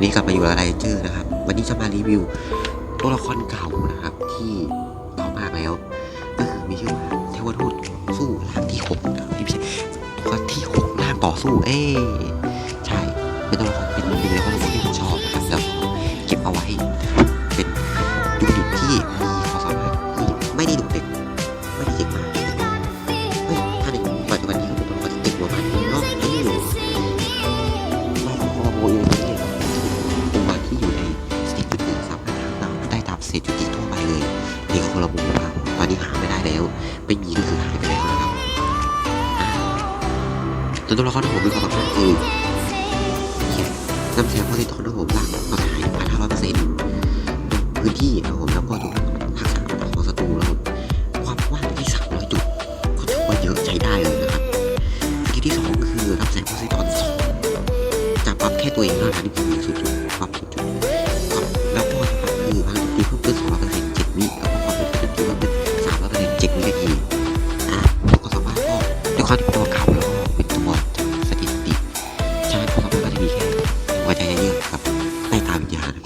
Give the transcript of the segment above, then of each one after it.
นี่กลับมาอยู่อะไรเจอนะครับ วันนี้จะมารีวิวตัวละครเก่านะครับ ที่เก่ามากแล้วก็คือมีชื่อว่าเทวทูตสู้ร่างที่หกนะครับไม่ใช่ตัวที่หกร่างต่อสู้ เอ้ใช่เป็นตัวละครเป็นหนึ่งในตัวละครที่ผมชอบนะครับแล้วเก็บเอาไว้ พื้นที่นะครับผมแล้วก็ดูทักษะของศัตรูแล้วความกว้างที่สามร้อยจุดก็ถือว่าเยอะใช้ได้เลยนะครับสกิลที่สองคือรับแสงโพลิตอนสองจะปรับแค่ตัวเองเท่านั้นคือสุดๆปรับสุดๆครับแล้วก็จะปรับคือพลังโจมตีเพิ่มขึ้น200%เปอร์เซ็นต์7วิแล้วก็ความเป็นโจมตีเพิ่มขึ้น300%เปอร์เซ็นต์7วินาทีอะแล้วก็สามารถก็ด้วยความที่เป็นตัวเก่าแล้วก็เป็นตัวจากสถิติฉะนั้นความสามารถก็จะมีแค่หัวใจเยอะๆกับใต้ตาวิญญาณ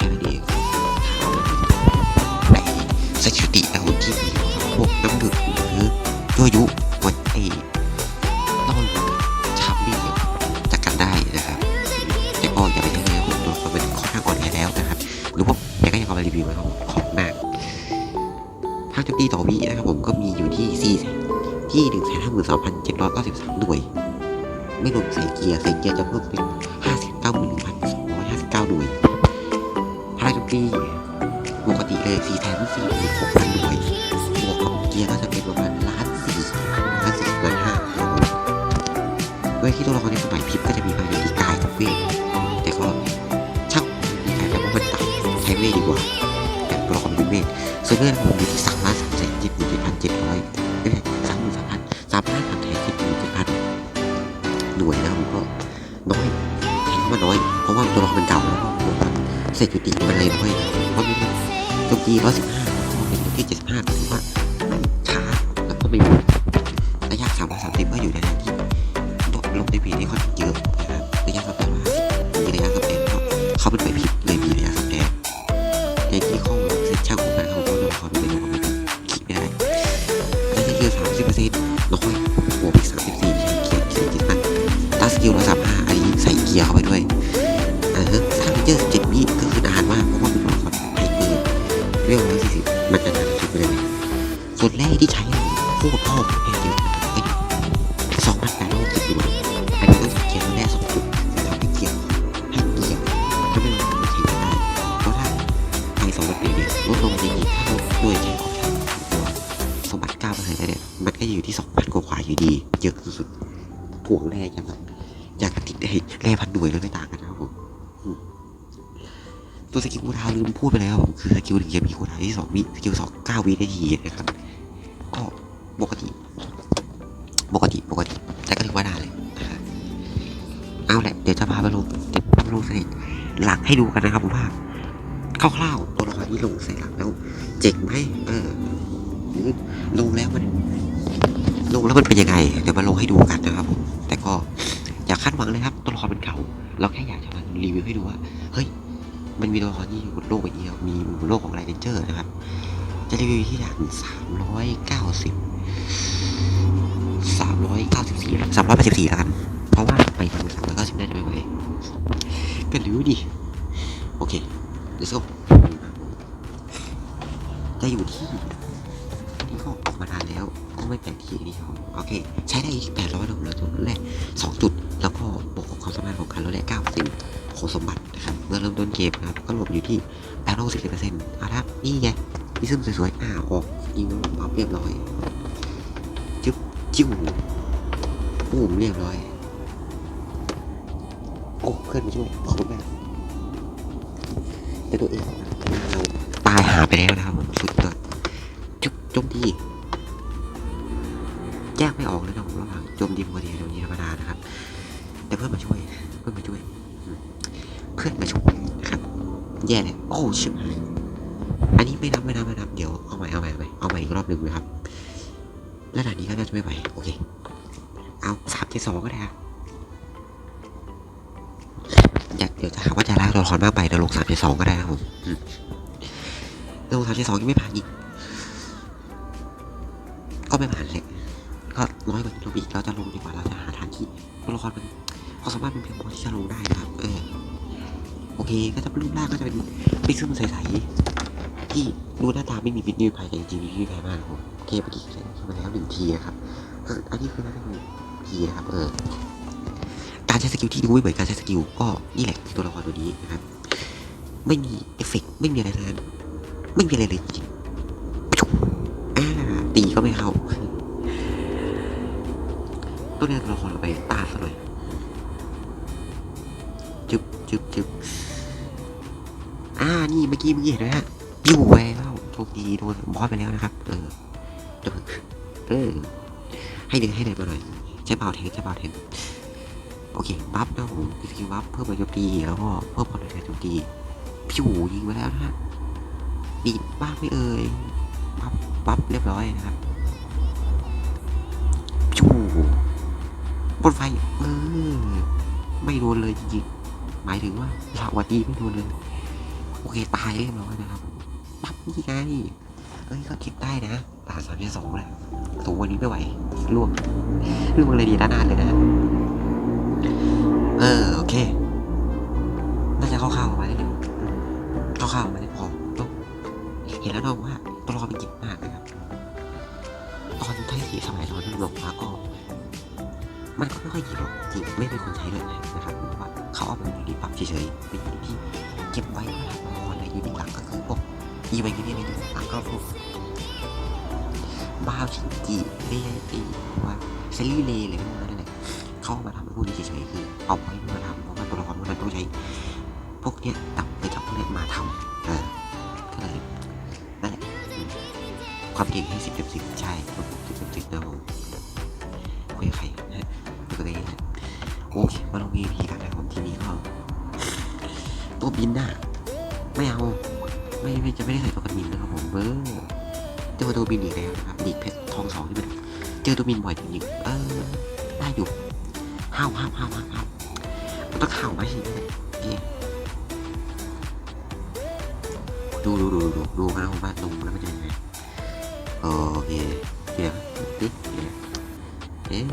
ที่ 4 ที่1นึ่งแสนห้าหมื่นสองพันเจ็ดร้อยเก้าสิบสามหน่วย ไม่รวมใส่เกียร์ใส่เกียร์จะเพิ่มเป็นห้าสิบเก้าหมื่นหนึ่งพันสองร้อยห้าสิบเก้าหน่วยภาคจุดตีปกติเลยสี่แสนสี่หมื่นหกพันหน่วยบวกกับเกียร์ก็จะเป็นประมาณล้านสี่ล้านสี่ล้านห้าครับผมด้วยที่ตัวละครในสมัยพิมพ์ก็จะมีพลังที่กายกับเวทแต่ก็ช่างมีกายแต่ว่ามันต่ำใช้เวทดีกว่าแต่ตัวละครเป็นเวทส่วนเลือดผมอยู่ที่สามล้านสาม ครเศรษฐกิมันเลยน้อยเพราะม่ได้โจมตีร้อยสิบห้าเป็นที่เจ็ดสิบห้าถือว่า ส่วนแรกที่ใช้โคตรพ่อแพ้เยอะไอ้สองพันแปดร้อยสิบหน่วยอันนี้ต้องเกียร์แรกสองจุดทำให้เกียร์ให้เกียร์ถ้าไม่ลงมันใช้ไม่ได้เพราะถ้าไอสองมันเปลี่ยนเนี่ยลดลงจริงๆถ้าลดด้วยใช้ของช่างตัวสมบัติเก้าเปอร์เซ็นต์เนี่ยมันก็อยู่ที่สองพันกว่าๆอยู่ดี เยอะสุดๆถ่วงแร่ยังแบบอยากติดได้แร่พันหน่วยแล้วไม่ต่างกันนะครับผมตัวสกิลคูลดาวลืมพูดไปแล้วผมคือสกิลหนึ่งจะมีคูลดาวที่สองวิสกิลสองเก้าวินาทีนะครับ ปกติ ปกติปกติ แต่ก็ถือว่าได้เลยนะครับเอาแหละเดี๋ยวจะพาไปลงเดี๋ยวพาไปลงเสนิทหลักให้ดูกันนะครับผมว่าคร่าวๆตัวละครที่ลงใส่หลักแล้ว เจ๋งไหมเออลงแล้วมัน ลงแล้วมันเป็นยังไง เดี๋ยวมาลงให้ดูกันนะครับผมแต่ก็อย่าคาดหวังเลยครับ ตัวละครเป็นเก่า เราแค่อยากจะมารีวิวให้ดูว่าเฮ้ยมันมีตัวละครที่อยู่บนโลกใบนี้ครับมีบนโลกของไรเดนเจอร์นะครับ จะรีวิวที่ด่านสามร้อยเก้าสิบสามร้อยเก้าสิบสี่สามร้อยแปดสิบสี่แล้วกัน เพราะว่าไปทางสามร้อยเก้าสิบน่าจะไม่ไหวก็รู้ดิ โอเค let's go จะอยู่ที่นี่ก็ออกมานานแล้วก็ไม่แปลกที่นี่ครับโอเค ใช้ได้อีกแปดร้อยดอกเหลือตัวแรกสองจุด แล้วก็บวกกับความสามารถของการลดแร่เก้าเปอร์เซ็นต์ของสมบัตินะครับเมื่อเริ่มต้นเกมนะครับก็รวมอยู่ที่แปดร้อยสิบเปอร์เซ็นต์อาละครับนี่ไง พี่ซึมสวยๆ อ่าออกยิงปั๊บเรียบร้อยจึ๊บจิ้วปุ้มเรียบร้อย โอ้เพื่อนมาช่วยขอบคุณมากแต่ตัวเองเราตายหาไปแล้วนะครับสุดยอดจุ๊บจมตีแยกไม่ออกเลยนะผมระหว่างโจมตีปกติกับโจมตีธรรมดานะครับ แต่เพื่อนมาช่วยเพื่อนมาช่วย เพื่อนมาช่วยครับ แย่เลยโอ้ชิบหาย อันนี้ไม่นับไม่นับไม่นับเดี๋ยวเอาใหม่เอาใหม่เอาใหม่เอาใหม่อีกรอบหนึ่งนะครับระดับนี้ก็น่าจะไม่ไหวโอเค เอาสามเจ็ดสองก็ได้ครับอยากเดี๋ยวจะหาว่าจะลางเราตัวละครมากไปเดี๋ยวลงสามเจ็ดสองก็ได้ครับผมลงสามเจ็ดสองยังไม่ผ่านอีกก็ไม่ผ่านเลยก็น้อยกว่านี้ลงอีกเราจะลงดีกว่าเราจะหาทางที่ตัวละครมันความสามารถมันเพียงพอที่จะลงได้นะครับ เออ โอเค ก็จะรูปร่างก็จะเป็นปิกซึมใสๆ ที่ดูหน้าตาไม่มีพิษไม่มีภัยแต่จริงๆมีพิษมีภัยมากครับผมโอเคเมื่อกี้ใช้มาแล้วหนึ่งทีนะครับอันนี้คือหน่าจะหนึ่งทีนะครับเออการใช้สกิลที่ดูไม่เหมือนการใช้สกิลก็นี่แหละคือตัวละครตัวนี้นะครับไม่มีเอฟเฟกต์ไม่มีอะไรทั้งนั้นไม่มีอะไรเลยจริงๆอ่าตีก็ไม่เข้าต้องเรียกตัวละครเราไปตาซะหน่อยจึบจึบจึบอ่านี่เมื่อกี้เมื่อกี้เห็นไหมฮะ ปิ้วไปแล้วโชคดีโดนบอสไปแล้วนะครับ เออเดี๋ยวเออ ให้เดินให้เดินมาหน่อยใช้เบาเทนใช้เบาเทนโอเคบัฟนะผมสกิลบัฟเพิ่มมาโจมตีแล้วก็เพิ่มพลังการโจมตีพี่หูยิงไปแล้วนะฮะดีบ้างไม่เอ่ยบัฟบัฟเรียบร้อยนะครับพี่หูบนไฟเออไม่โดนเลยจริงๆหมายถึงว่าสวัสดีไม่โดนเลย โอเคตายเรียบร้อยนะครับ บัฟนี่ไง เอ้ยก็เก็บได้นะด่านสามสองแหละสูงกวันนี้ไม่ไหวล่วงล่วงเลยดีด้านหน้าเลยนะ เออโอเค น่าจะเข้าๆมาได้เลยเข้าๆมาได้พอจบเห็นแล้วน้องว่าตัวละครเป็นจิตมากนะครับตอนท้ายสีสมัยตอนที่ลงมาก็ มันก็ไม่ค่อยดีหรอกจริงไม่เป็นคนใช้เลยนะครับเพราะว่าเขาเอาเป็นยูนิตปรับเฉยๆเป็นที่เก็บไว้เพื่อะครในยูนิตหลักก็คือพวก อีเวนต์ยูนิตในยูนิตหลักก็พวกบ้าชิจิเรียตีว่าเซรีเลยอะไรพวกนั้นแหละเข้ามาทำพวกนี้เฉยๆคือเอาไว้มาทำเพราะว่าตัวละครพวกนั้นต้องใช้พวกเนี้ยตับไปจับพวกเนี้ยมาทำเออก็เลยนั่นแหละความเก่งให้สิบเต็มสิบใช่สิบเต็มสิบนะผมคุยกับใครนะฮะคุยกับตัวเองนะโอเคมาลง VP กันนะครับผมทีนี้ก็ตัวบินน่ะไม่เอา ไม่ไม่จะไม่ได้ใส่ตัวกันบินนะครับผมเบอร์เจอตัวบินอีกแล้วนะครับดีเพชรทองสองที่มันเจอตัวบินบ่อยจริงๆเออได้อยู่ห้าวห้าวห้าวห้าวห้าวมันต้องห้าวไหมสิเนี่ยโอเคดูดูดูดูดูกันนะผมว่าลงแล้วมันจะยังไงโอเคเดี๋ยวดิเดี๋ยวเอ๊ะ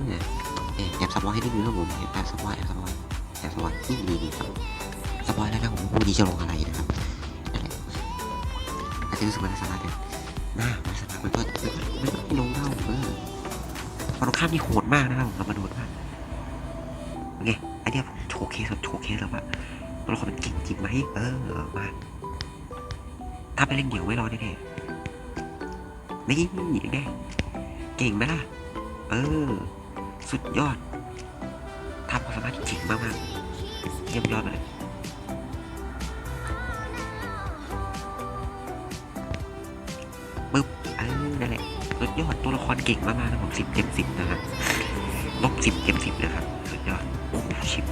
เอ๊ะแอบสปอยให้นิดนึงนะผมแอบสปอยแอบสปอยแอบสปอยนี่นี่นี่ครับสปอยแล้วนะผมพูดดีจะลงอะไรนะครับ จจะรู้สึกว่าสาระเด็ดหน้ามันสาระมันก็ไม่ค่อยไม่ค่อยลงเท่าเออฝั่งตรงข้ามนี่โหดมากนะครับผมเรามาดูกันว่าไงไอเนี้ยโชว์เคสโชว์เคสแล้วว่าตัวละครมันเก่งจริงไหมเออมาถ้าไปเล่นเดี่ยวไม่รอดแน่ๆนี่แน่เก่งไหมล่ะ เออ สุดยอดทำความสามารถที่เจ๋งมากๆเยี่ยมยอดเลย ยอดตัวละครเก่งมากๆนะผมสิบเต็มสิบนะครับลบสิบเต็มสิบนะครับสุดยอดโอ้ชิบ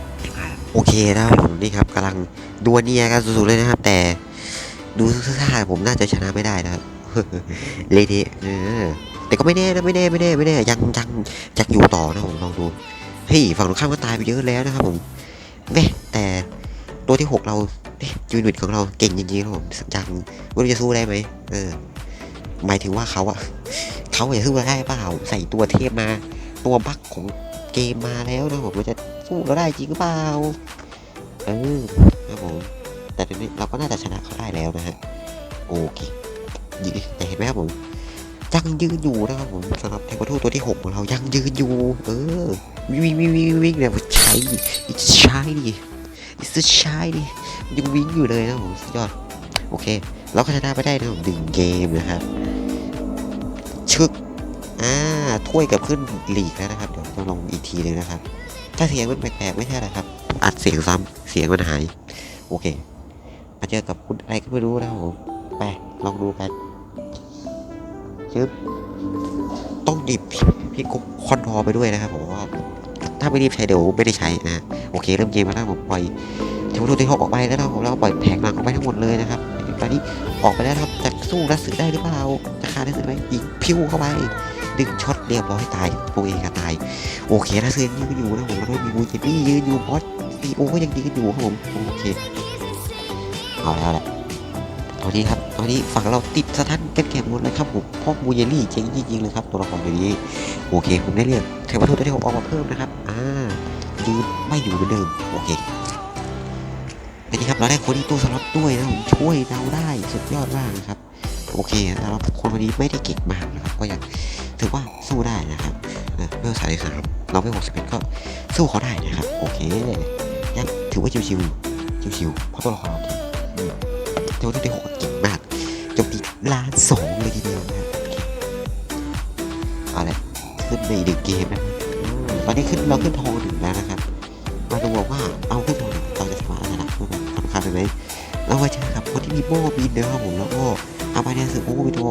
โอเคนะผมนี่ครับกำลังดวเนียกันสุดๆเลยนะครับ แต่ดูท่าผมน่าจะชนะไม่ได้นะครับเละเทะเออแต่ก็ไม่แน่นะไม่แน่ไม่แน่ไม่แน่ยังยังยังอยู่ต่อนะผมลองดูเฮ้ยฝั่งตรงข้ามก็ตายไปเยอะแล้วนะครับผมแม่แต่ตัวที่หกเรายูนิตของเราเก่งจริงๆครับผมยังไม่รู้จะสู้ได้ไหมเออ หมายถึงว่าเขาอะเขาจะสู้ได้เปล่าใส่ตัวเทพมา ตัวบั๊กของเกมมาแล้วนะผมว่าจะสู้เราได้จริงหรือเปล่าเออครับผมแต่ทีนี้เราก็น่าจะชนะเขาได้แล้วนะฮะโอเคยิแต่เห็นไหมครับผมยังยืนอยู่นะครับผมสำหรับเทวทูตตัวที่หกของเรายังยืนอยู่ เออวิ่งวิ่งวิ่งวิ่งวิ่งเนี่ยใช้ใช้ดิใช้ดิยังวิ่งอยู่เลยนะผมสุดยอด โอเค เราก็ชนะไปได้นะผมดึงเกมนะครับชึกอ่าถ้วยกับขึ้นลีกแล้วนะครับ เดี๋ยวต้องลองอีกทีหนึงนะครับ ถ้าเสียงมันแปลกๆไม่ใช่หรอครับอัดเสียงซ้ำเสียงมันหาย โอเค มาเจอกับคุณอะไรก็ไม่รู้นะครับผมไปลองดูกันชึบต้องดิบพี่กุ๊กคอนทอไปด้วยนะครับผมว่าถ้าไม่รีบใช้เดี๋ยวไม่ได้ใช้นะโอเค เริ่มเกมมาแล้วผมปล่อยเทวทูตที่หกออกไปแล้วนะครับผมแล้วปล่อยแผงหลังออกไปทั้งหมดเลยนะครับ ตอนนี้ออกไปแล้วครับจะสู้รัสสึได้หรือเปล่าจะฆ่าได้สึได้ไหมยิงพิ้วเข้าไปดึงช็อตเรียบร้อยตายตัวเองก็ตาย โอเครัสสึยืนอยู่นะผมแล้วก็มีมูจินี่ยืนอยู่บอสซีโอก็ยังยืนอยู่ครับผมโอเคเอาแล้วแหละตอนนี้ครับตอนนี้ฝั่งเราติดสถานกันแก่หมดเลยครับผมพราะบูเยลี่เจ๋งจริงๆเลยครับตัวละครตัวนี้โอเค ผมได้เรียกเทวทูตตัวที่ผมออกมาเพิ่มนะครับอ่ายืนไม่อยู่เหมือนเดิมโอเค อันนี้ครับเราได้คนที่ตู้สล็อตด้วยนะผมช่วยเราได้สุดยอดมากนะครับ โอเคแล้วคนวันนี้ไม่ได้เก่งมากนะครับ ก็ยังถือว่าสู้ได้นะครับเออเมื่อสายสามเราไปหกสิบเอ็ดก็สู้เขาได้นะครับ โอเคยังถือว่าชิวๆชิวๆเพราะตัวละครเราเก่งอืมแต่ว่าตัวที่หกเก่งมากจมตีล้านสองเลยทีเดียวนะครับอเคเอาละขึ้นในหนึ่งเกมนะตอนนี้ขึ้นเราขึ้นทองหนึ่งแล้วนะครับ มาดูว่าเอาขึ้นทอง ได้ไหมเรามาเจอกับคนที่มีโม่บินนะครับผมแล้วก็อาบาเนียสึโอ้มีตัว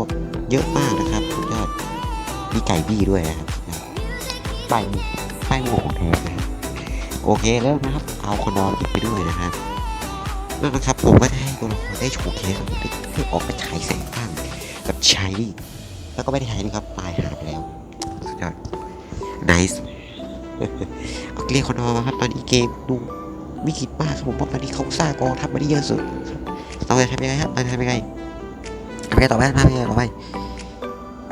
เยอะมากนะครับสุดยอดมีไก่บี้ด้วยนะครับป้ายหมูป้ายหมูของแท้นะครับโอเคเริ่มนะครับ เอาคนนอนติดไปด้วยนะครับนั่นนะครับผมก็จะให้ตัวละครได้โชว์เคสของเด็กเพื่อออกไปฉายแสงบ้างแบบใช้แล้วก็ไม่ได้ใช้นะครับตายหาไปแล้วสุดยอด nice เอาเรียกคนนอนมาครับตอนนี้เกมดู ไม่คิดมากครับผมเพราะตอนนี้เขาสร้างกองทัพมาได้เยอะสุดเราจะทำยังไงครับเราจะทำยังไงทำยังไงต่อไปทำยังไงต่อไป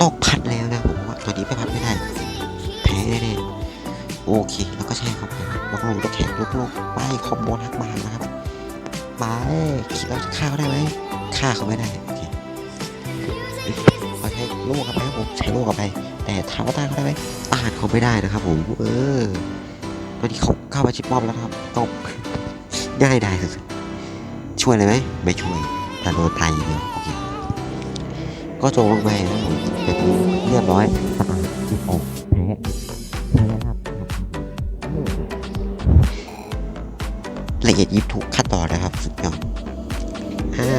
ต้องพัดแล้วนะผมว่าตัวนี้ไม่พัดไม่ได้แพ้แน่ๆโอเคแล้วก็ใช่ครับแล้วก็ลงตัวแข็งลุกลงไปคอมโบทักบานะครับไปคิดว่าจะฆ่าเขาได้ไหมฆ่าเขาไม่ได้โอเคเราใช้โล่กับไปครับผมใช้โล่กับไป แต่ถามว่าต้านเขาได้ไหมต้านเขาไม่ได้นะครับผมเออตอนนี้เขาเข้ามาชิปมอบแล้วครับต้อ ง่ายได้สุดๆช่วยเลยไหมไม่ช่วยแต่โดนตายอย่างเดียวโอเคก็โจงลงไปนะผมเป็นเรียบร้อยจิบออกแพ้แพ้ครับละเอียดยิบถูกขั้นตอนนะครับ สุดยอดอ่า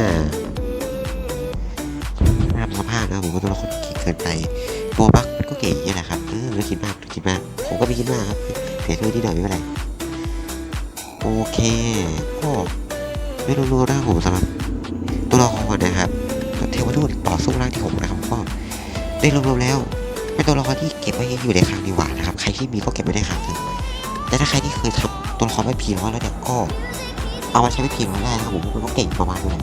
ภาพสภาพนะผมก็ตัวละครเก่งเกินไปตัวบักก็เก่งอย่างนี้แหละครับเออไม่คิดมากไม่คิดมากผมก็ไม่คิดมากครับเสียช่วยที่หน่อยไม่เป็นไร โอเคก็ไม่รู้ๆนะครับผมสำหรับตัวละครนะครับเทวทูตต่อสู้ร่างที่หกนะครับก็ได้รวมๆแล้วเป็นตัวละครที่เก็บไว้อยู่ในคลังดีกว่านะครับใครที่มีก็เก็บไว้ในคลังแต่ถ้าใครที่เคยทำตัวละครไม่พีร้อยแล้วเนี่ยก็เอามาใช้ไม่พีร้อยได้นะครับผมมันก็เก่งประมาณนึง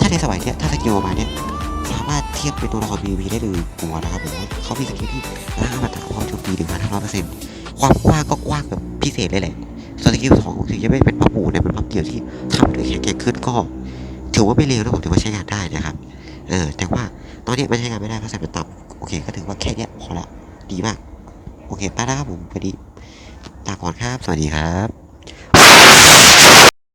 ถ้าในสมัยเนี้ยถ้าสกิลประมาณเนี้ยสามารถเทียบเป็นตัวละคร PVP ได้เลยตัวนะครับผมว่าเขามีสกิลที่ล่างมาตรความโจมตีหนึ่งพันห้าร้อยเปอร์เซ็นต์ความกว้างก็กว้างแบบพิเศษเลยแหละ สกิลสองถึงจะไม่เป็นพับหมูเนี่ยเป็นพับเดี่ยวที่ทำให้แข็งแกร่งขึ้นก็ ถือว่าไม่เลวนะผมถือว่าใช้งานได้นะครับ เออ แต่ว่าตอนนี้มันใช้งานไม่ได้เพราะใส่เป็นต่ำโอเคก็ถือว่าแค่เนี้ยพอละดีมาก โอเคไปแล้วครับผมพอดีลาก่อนครับ สวัสดีครับ